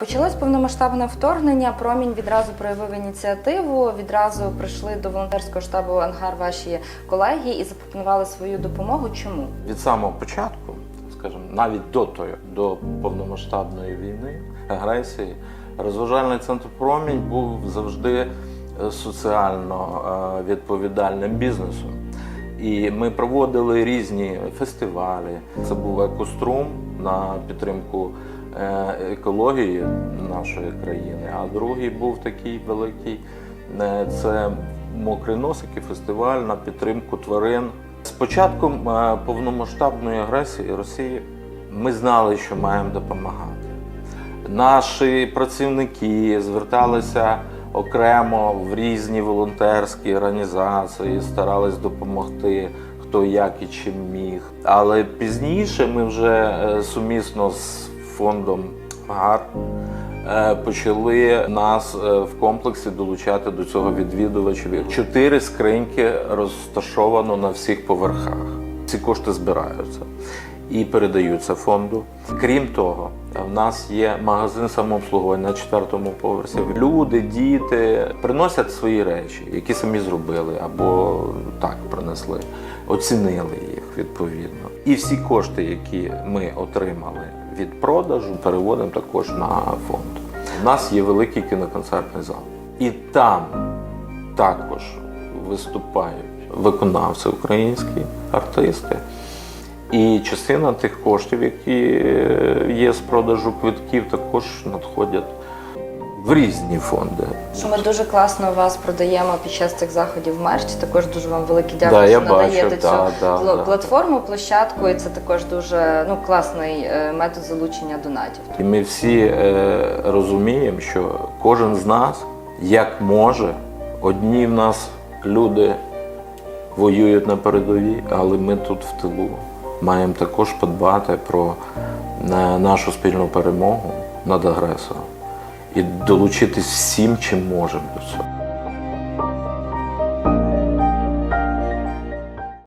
Почалось повномасштабне вторгнення. Промінь відразу проявив ініціативу. Відразу прийшли до волонтерського штабу Ангар ваші колеги і запропонували свою допомогу. Чому? Від самого початку, скажімо, навіть до тої, до повномасштабної війни, агресії, розважальний центр Промінь був завжди е, соціально е, відповідальним бізнесом. І ми проводили різні фестивалі. Це був екострум на підтримку екології нашої країни. А другий був такий великий е, це мокрий носики, фестиваль на підтримку тварин. З початком е, повномасштабної агресії Росії ми знали, що маємо допомагати. Наші працівники зверталися окремо в різні волонтерські організації, старались допомогти хто як і чим міг. Але пізніше ми вже е, сумісно з фондом ГАР е, почали нас е, в комплексі долучати до цього відвідувачів. Чотири скриньки розташовано на всіх поверхах. Ці кошти збираються і передаються фонду. Крім того, в нас є магазин самообслуговування на четвертому поверсі. Люди, діти приносять свої речі, які самі зробили або так принесли, оцінили їх відповідно. І всі кошти, які ми отримали від продажу, переводимо також на фонд. У нас є великий кіноконцертний зал, і там також виступають виконавці українські артисти. І частина тих коштів, які е, є з продажу квитків, також надходять в різні фонди. Що ми дуже класно вас продаємо під час цих заходів мерч. Також дуже вам велике дякую, Да, я що надаєте цю да, да, да. платформу, площадку. І це також дуже ну класний е, метод залучення донатів. І ми всі е, розуміємо, що кожен з нас як може, одні в нас люди воюють на передовій, але ми тут в тилу маємо також подбати про е, нашу спільну перемогу над агресором і долучитись всім, чим можемо до цього.